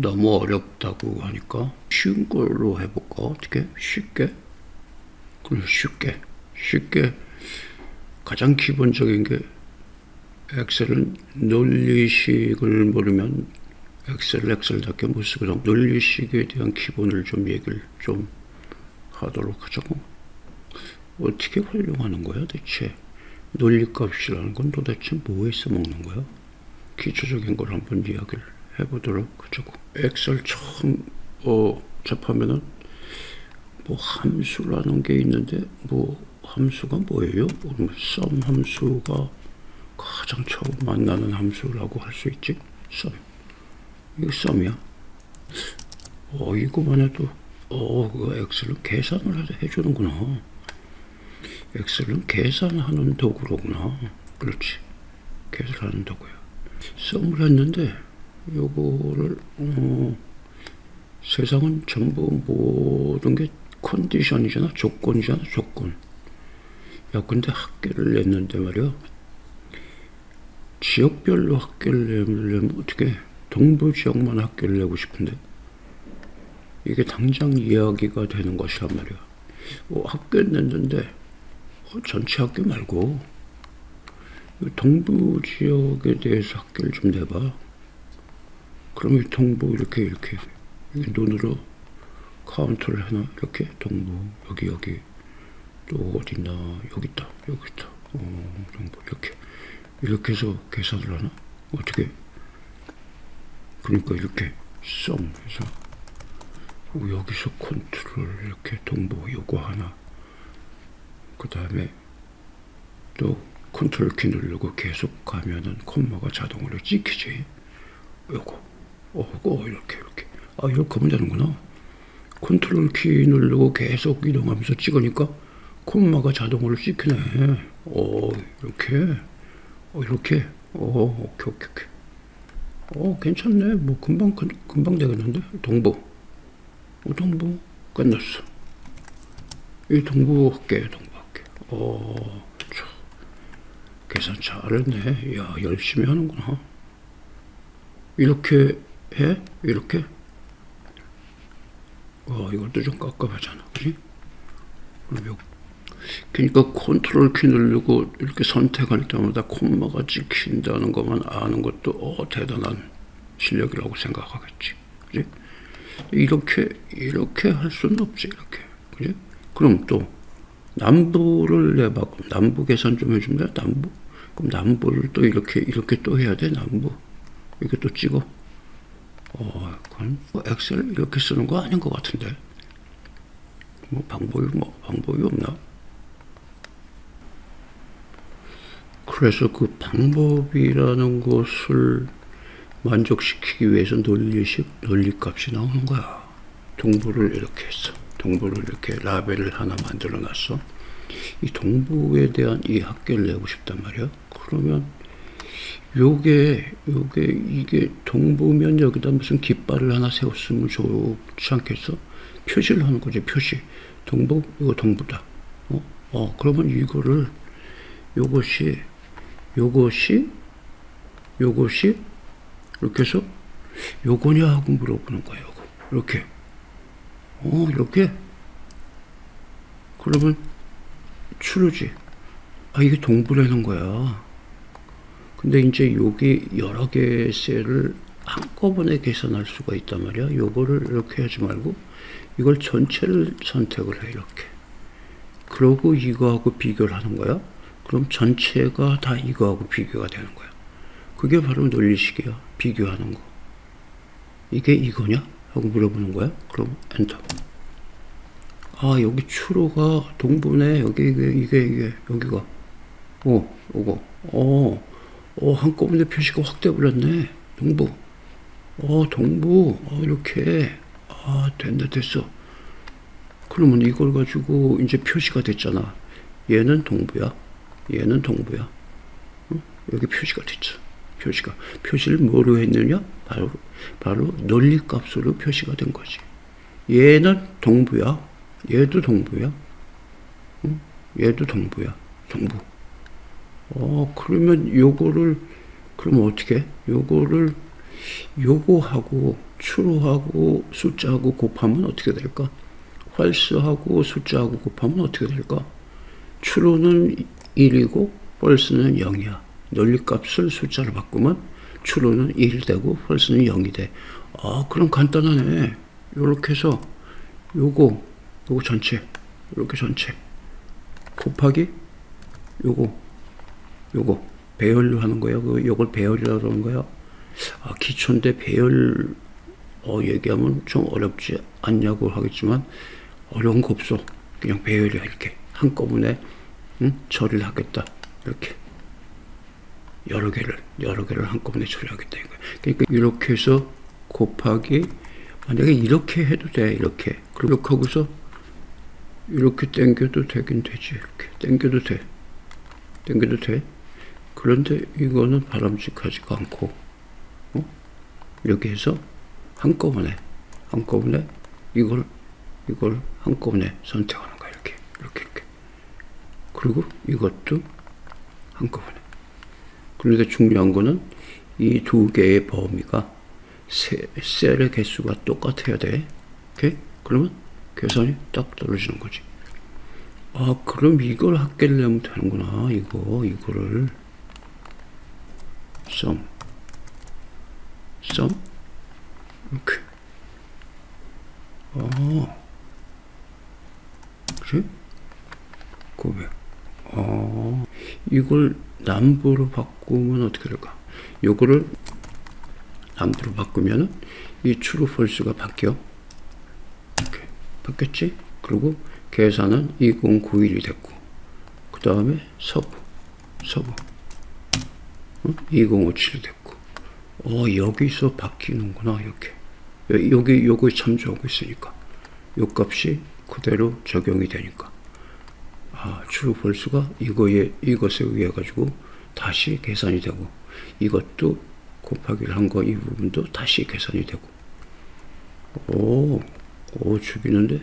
너무 어렵다고 하니까 쉬운 걸로 해볼까? 어떻게? 쉽게? 그럼 쉽게. 쉽게. 가장 기본적인 게 엑셀은 논리식을 모르면 엑셀 엑셀답게 못 쓰거든. 논리식에 대한 기본을 좀 얘기를 좀 하도록 하자고. 어떻게 활용하는 거야 대체? 논리값이라는 건 도대체 뭐에 써먹는 거야? 기초적인 걸 한번 이야기를 해보도록 하자고. 엑셀 처음 어, 접하면은 뭐 함수라는 게 있는데 뭐 함수가 뭐예요? 그러면 썸 함수가 가장 처음 만나는 함수라고 할 수 있지? 썸. 이거 썸이야. 어, 이거만 해도 어, 그 엑셀은 계산을 해- 해주는구나. 엑셀은 계산하는 도구로구나. 그렇지. 계산하는 도구야. 썸을 했는데 요거를 어, 세상은 전부 모든 게 컨디션이잖아. 조건이잖아. 조건. 야, 근데 학계를 냈는데 말이야. 지역별로 학계를 내려면 어떻게 동부 지역만 학계를 내고 싶은데 이게 당장 이야기가 되는 것이란 말이야. 어, 학교 냈는데 어, 전체 학교 말고 이 동부 지역에 대해서 학교를 좀 내봐. 그럼 이 동부 이렇게 이렇게 눈으로 카운트를 해놔 이렇게? 동부 여기 여기. 또 어딨나? 여기 있다. 여기 있다. 어, 동부. 이렇게. 이렇게 해서 계산을 하나? 어떻게? 그러니까 이렇게 썸 해서 어, 여기서 컨트롤 이렇게 동부 요거 하나. 그 다음에 또 컨트롤 키 누르고 계속 가면은 콤마가 자동으로 찍히지. 요거 어, 어 이렇게 이렇게. 아 이렇게 하면 되는구나. 컨트롤 키 누르고 계속 이동하면서 찍으니까 콤마가 자동으로 찍히네. 어 이렇게. 어 이렇게. 어 오케이 오케이 오케이. 어 괜찮네. 뭐 금방 금- 금방 되겠는데? 동부. 어, 동부. 끝났어. 이 동부 할게 동부 할게. 어 참, 계산 잘했네. 야 열심히 하는구나. 이렇게 해 이렇게 어 이것도 좀 깝깝하잖아 그러니까 컨트롤 키 누르고 이렇게 선택할 때마다 콤마가 찍힌다는 것만 아는 것도 어 대단한 실력이라고 생각하겠지. 그지? 이렇게 이렇게 할 수는 없지 이렇게. 그지? 그럼 또 남부를 내봐. 남부 계산 좀 해주면 돼? 남부? 그럼 남부를 또 이렇게 이렇게 또 해야 돼 남부. 이렇게 또 찍어. 어, 그건 뭐 엑셀 이렇게 쓰는 거 아닌 것 같은데. 뭐 방법이 뭐 방법이 없나? 그래서 그 방법이라는 것을 만족시키기 위해서 논리식 논리값이 나오는 거야. 동부를 이렇게 했어. 동부를 이렇게 라벨을 하나 만들어 놨어. 이 동부에 대한 이 학계를 내고 싶단 말이야. 그러면 요게 요게 이게 동부면 여기다 무슨 깃발을 하나 세웠으면 좋지 않겠어? 표시를 하는 거지 표시. 동부 이거 동부다. 어, 어 그러면 이거를 요것이 요것이 요것이 이렇게 해서 요거냐 하고 물어보는 거예요. 요거. 이렇게 어 이렇게 그러면 추르지. 아 이게 동부라는 거야. 근데 이제 여기 여러 개의 셀을 한꺼번에 계산할 수가 있단 말이야. 요거를 이렇게 하지 말고 이걸 전체를 선택을 해 이렇게. 그러고 이거하고 비교를 하는 거야. 그럼 전체가 다 이거하고 비교가 되는 거야. 그게 바로 논리식이야. 비교하는 거. 이게 이거냐? 하고 물어보는 거야. 그럼 엔터. 아 여기 추로가 동부네. 여기 이게 이게 이게 여기가. 어, 요거. 어, 어 한꺼번에 표시가 확 돼버렸네. 동부. 어, 동부. 어, 이렇게. 아, 됐네, 됐어. 그러면 이걸 가지고 이제 표시가 됐잖아. 얘는 동부야. 얘는 동부야. 응? 여기 표시가 됐죠. 표시가. 표시를 뭐로 했느냐? 바로, 바로 논리 값으로 표시가 된 거지. 얘는 동부야. 얘도 동부야. 응? 얘도 동부야. 동부. 어, 그러면 요거를, 그럼 어떻게? 해? 요거를, 요거하고, true하고 숫자하고 곱하면 어떻게 될까? false하고 숫자하고 곱하면 어떻게 될까? true는 1이고 false는 0이야. 논리값을 숫자로 바꾸면 true는 1 되고 false는 0이 돼. 아, 그럼 간단하네. 요렇게 해서 요거 요거 전체 이렇게 전체 곱하기 요거 요거 배열로 하는 거야. 그 요걸 배열이라고 그러는 거야. 아, 기초인데 배열 어, 얘기하면 좀 어렵지 않냐고 하겠지만 어려운 거 없어. 그냥 배열이야 이렇게 한꺼번에 응? 처리를 하겠다 이렇게 여러 개를 여러 개를 한꺼번에 처리하겠다 이거. 그러니까 이렇게 해서 곱하기 만약에 이렇게 해도 돼 이렇게 그렇게 하고서 이렇게 당겨도 되긴 되지 이렇게 당겨도 돼 당겨도 돼 그런데 이거는 바람직하지가 않고 어? 이렇게 해서 한꺼번에 한꺼번에 이걸 이걸 한꺼번에 선택하는 거야 이렇게 이렇게 이렇게. 그리고 이것도 한꺼번에. 그런데 중요한 거는 이 두 개의 범위가 세, 셀의 개수가 똑같아야 돼. 오케이? 그러면 계산이 딱 떨어지는 거지. 아 그럼 이걸 합계를 내면 되는구나 이거 이거를 sum 이렇게 아 그래? 900 아, 이걸 남부로 바꾸면 어떻게 될까? 요거를 남부로 바꾸면은 이 true false가 바뀌어. 이렇게 바뀌었지? 그리고 계산은 2091이 됐고, 그 다음에 서부, 서부, 어? 2057이 됐고, 어, 여기서 바뀌는구나, 이렇게. 여기, 요거에 참조하고 있으니까. 요 값이 그대로 적용이 되니까. 아, true false가 이거에, 이것에 의해 가지고 다시 계산이 되고, 이것도 곱하기를 한 거 이 부분도 다시 계산이 되고. 오, 오, 죽이는데?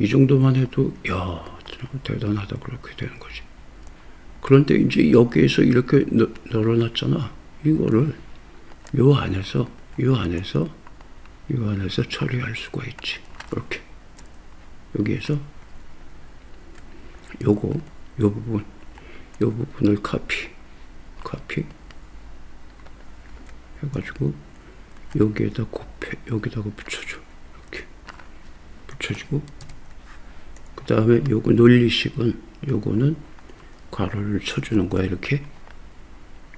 이 정도만 해도, 야, 대단하다, 그렇게 되는 거지. 그런데 이제 여기에서 이렇게 넣, 널어놨잖아. 이거를 요 안에서, 요 안에서, 요 안에서 처리할 수가 있지. 이렇게. 여기에서 요거, 요 부분, 요 부분을 카피, 카피 해가지고 여기에다 곱해, 여기다가 붙여줘. 이렇게 붙여주고 그 다음에 요거 논리식은 요거는 괄호를 쳐주는 거야 이렇게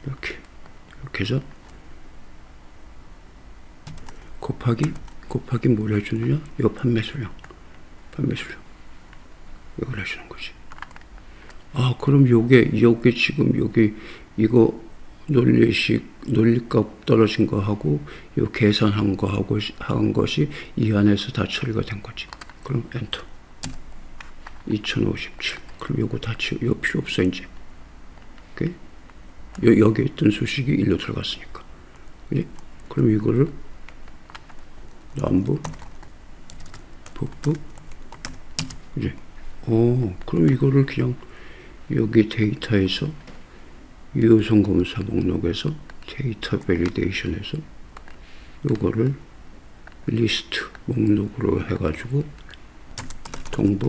이렇게 이렇게 해서 곱하기 곱하기 뭘 해주느냐? 요 판매 수량 판매 수량 이걸 해주는 거지. 아, 그럼 요게, 요게 지금 여기, 이거 논리식, 논리값 떨어진 거 하고, 요 계산한 거 하고, 한 것이 이 안에서 다 처리가 된 거지. 그럼 엔터. 2057. 그럼 요거 다 치, 요 필요 없어, 이제. 오케이? 요, 여기 있던 수식이 일로 들어갔으니까. 그지? 그럼 이거를 남부, 북부, 그지? 오, 그럼 이거를 그냥 여기 데이터에서 유효성 검사 목록에서 데이터 베리데이션에서 요거를 리스트 목록으로 해가지고 동부,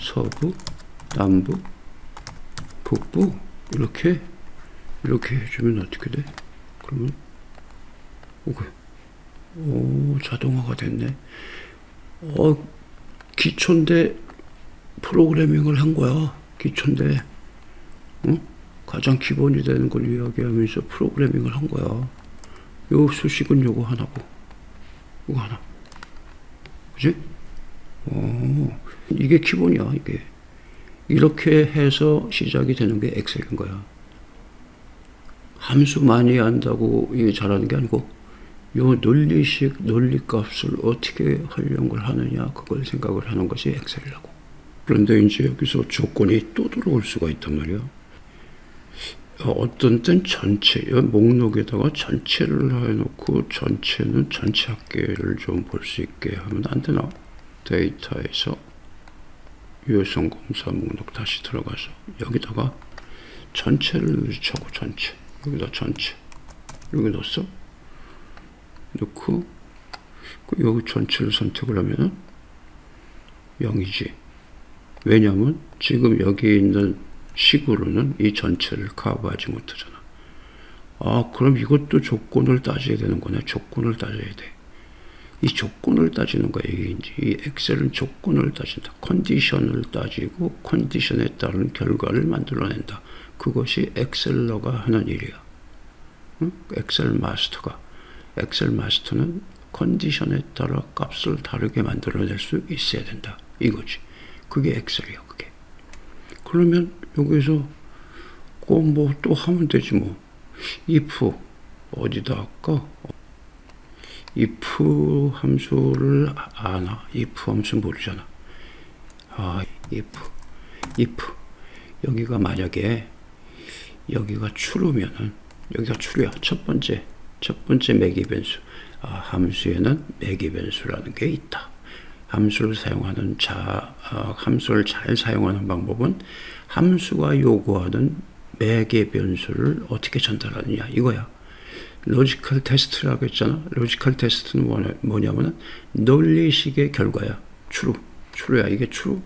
서부, 남부, 북부 이렇게 이렇게 해주면 어떻게 돼? 그러면 오케이. 오 자동화가 됐네. 어 기초인데 프로그래밍을 한 거야. 기초인데, 응? 가장 기본이 되는 걸 이야기하면서 프로그래밍을 한 거야. 요 수식은 요거 하나고, 요거 하나. 그지? 어, 이게 기본이야, 이게. 이렇게 해서 시작이 되는 게 엑셀인 거야. 함수 많이 한다고 잘하는 게 아니고, 요 논리식, 논리값을 어떻게 활용을 하느냐, 그걸 생각을 하는 것이 엑셀이라고. 그런데 이제 여기서 조건이 또 들어올 수가 있단 말이야. 어떤 땐 전체, 목록에다가 전체를 해놓고 전체는 전체 합계를 좀 볼 수 있게 하면 안 되나? 데이터에서 유효성 검사 목록 다시 들어가서 여기다가 전체를 쳐고 전체. 여기다 전체. 여기 넣었어? 넣고 그 여기 전체를 선택을 하면은 0이지. 왜냐하면 지금 여기 있는 식으로는 이 전체를 커버하지 못하잖아. 아, 그럼 이것도 조건을 따져야 되는 거네. 조건을 따져야 돼. 이 조건을 따지는 이게 이제. 이 엑셀은 조건을 따진다. 컨디션을 따지고 컨디션에 따른 결과를 만들어낸다. 그것이 엑셀러가 하는 일이야. 응? 엑셀 마스터가. 엑셀 마스터는 컨디션에 따라 값을 다르게 만들어낼 수 있어야 된다. 이거지. 그게 엑셀이야, 그게. 그러면 여기서 꼭뭐또 하면 되지 뭐. if 어디다 할까? If 함수를 아나? if 함수 모르잖아. 아, if, if 여기가 만약에 여기가 true면은 여기가 true야. 첫 번째 첫 번째 매기 변수. 아, 함수에는 매기 변수라는 게 있다. 함수를 사용하는 자, 아, 함수를 잘 사용하는 방법은 함수가 요구하는 매개 변수를 어떻게 전달하느냐 이거야. 로지컬 테스트라고 했잖아. 로지컬 테스트는 뭐냐면 논리식의 결과야. 추루. 추루야. 이게 추루.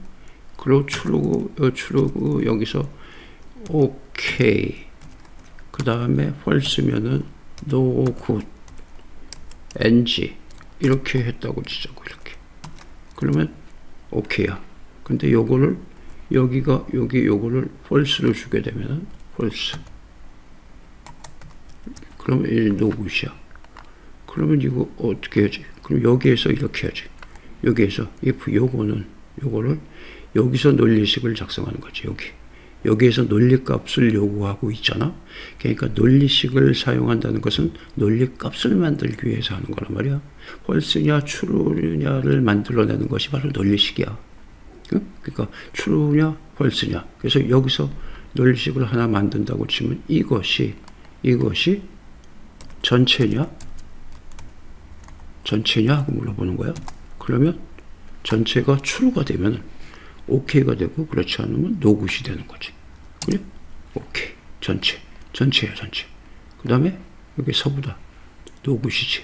그리고 추루고 요 추루고 여기서 오케이. 그 다음에 펄스면은 no good. ng 이렇게 했다고 치자고 이렇게. 그러면 오케이야. 근데 요거를 여기가 여기 요거를 펄스를 주게 되면은 펄스. 이 노굿이야. 그러면 이거 어떻게 해야지? 그럼 여기에서 이렇게 해야지. 여기에서 if 요거는 요거를 여기서 논리식을 작성하는 거지. 여기. 여기에서 논리값을 요구하고 있잖아. 그러니까 논리식을 사용한다는 것은 논리값을 만들기 위해서 하는 거란 말이야. 펄스냐 추루냐를 만들어내는 것이 바로 논리식이야. 그러니까 추루냐 펄스냐. 그래서 여기서 논리식을 하나 만든다고 치면 이것이 이것이 전체냐? 전체냐? 하고 물어보는 거야. 그러면 전체가 true가 되면 OK가 되고 그렇지 않으면 노굿이 되는 거지. 그래? 오케이. 전체. 전체야, 전체. 그 다음에 여기 서부다. 노굿이지.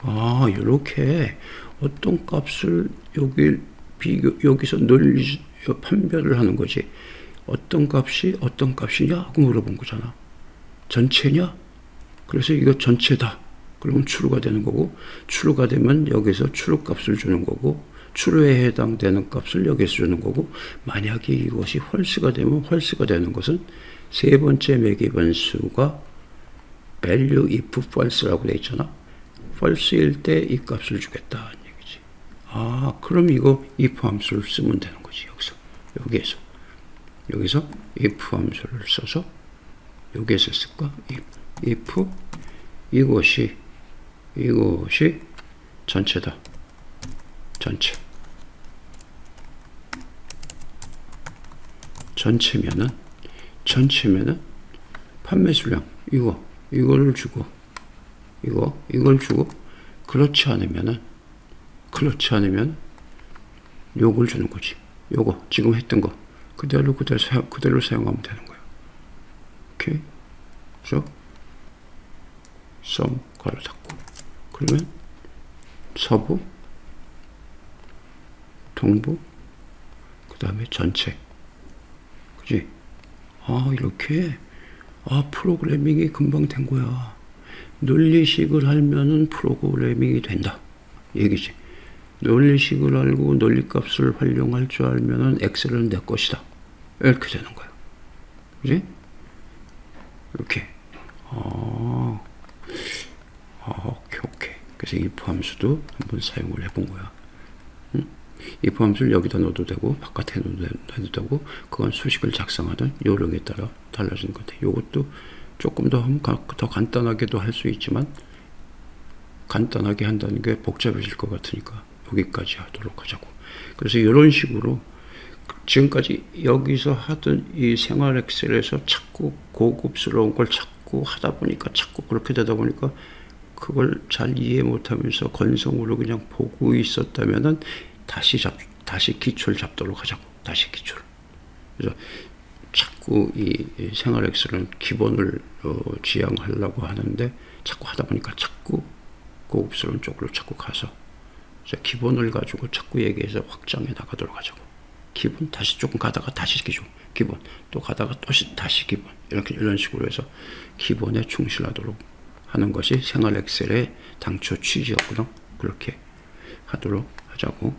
아, 이렇게 어떤 값을 여기 비교, 여기서 논리, 판별을 하는 거지. 어떤 값이 어떤 값이냐? 하고 물어본 거잖아. 전체냐? 그래서 이거 전체다. 그러면 추루가 되는 거고 추루가 되면 여기서 추루 값을 주는 거고 추루에 해당되는 값을 여기서 주는 거고 만약에 이것이 헐스가 되면 헐스가 되는 것은 세 번째 매개 변수가 value if false라고 돼 있잖아. false일 때 이 값을 주겠다 얘기지. 아, 그럼 이거 if 함수를 쓰면 되는 거지. 여기서 여기에서 여기서 if 함수를 써서 여기에서 쓸까? if, if 이것이 이것이 전체다. 전체. 전체면은 전체면은 판매 수량 이거 이거를 주고 이거 이걸 주고 그렇지 않으면은 그렇지 않으면 요걸 주는 거지. 요거 지금 했던 거 그대로 그대로 사용, 그대로 사용하면 되는 거야. 오케이. 그래서 썸 가로 닫고 그러면 서부 동부 그 다음에 전체. 그지? 아 이렇게? 아 프로그래밍이 금방 된 거야. 논리식을 알면은 프로그래밍이 된다. 얘기지. 논리식을 알고 논리값을 활용할 줄 알면은 엑셀은 내 것이다. 이렇게 되는 거야. 그지? 이렇게. 아 아, 오케이, 오케이. 그래서 if 함수도 한번 사용을 해본 거야. 응? if 함수를 여기다 넣어도 되고, 바깥에 넣어도 되고, 그건 수식을 작성하든 요령에 따라 달라지는 것 같아. 요것도 조금 더, 더 간단하게도 할 수 있지만, 간단하게 한다는 게 복잡해질 것 같으니까 여기까지 하도록 하자고. 그래서 이런 식으로 지금까지 여기서 하던 이 생활 엑셀에서 자꾸 고급스러운 걸 자꾸 하다 보니까 자꾸 그렇게 되다 보니까 그걸 잘 이해 못하면서 건성으로 그냥 보고 있었다면은 다시 잡 다시 기초를 잡도록 하자고. 다시 기초를. 그래서 자꾸 이 생활 X는 기본을 어, 지향하려고 하는데 자꾸 하다 보니까 자꾸 고급스러운 쪽으로 자꾸 가서 기본을 가지고 자꾸 얘기해서 확장해 나가도록 하자고. 기본 다시 조금 가다가 다시 기준 기본. 또 가다가 또 다시 기본. 이렇게 이런 식으로 해서 기본에 충실하도록 하는 것이 생활 엑셀의 당초 취지였고요. 그렇게 하도록 하자고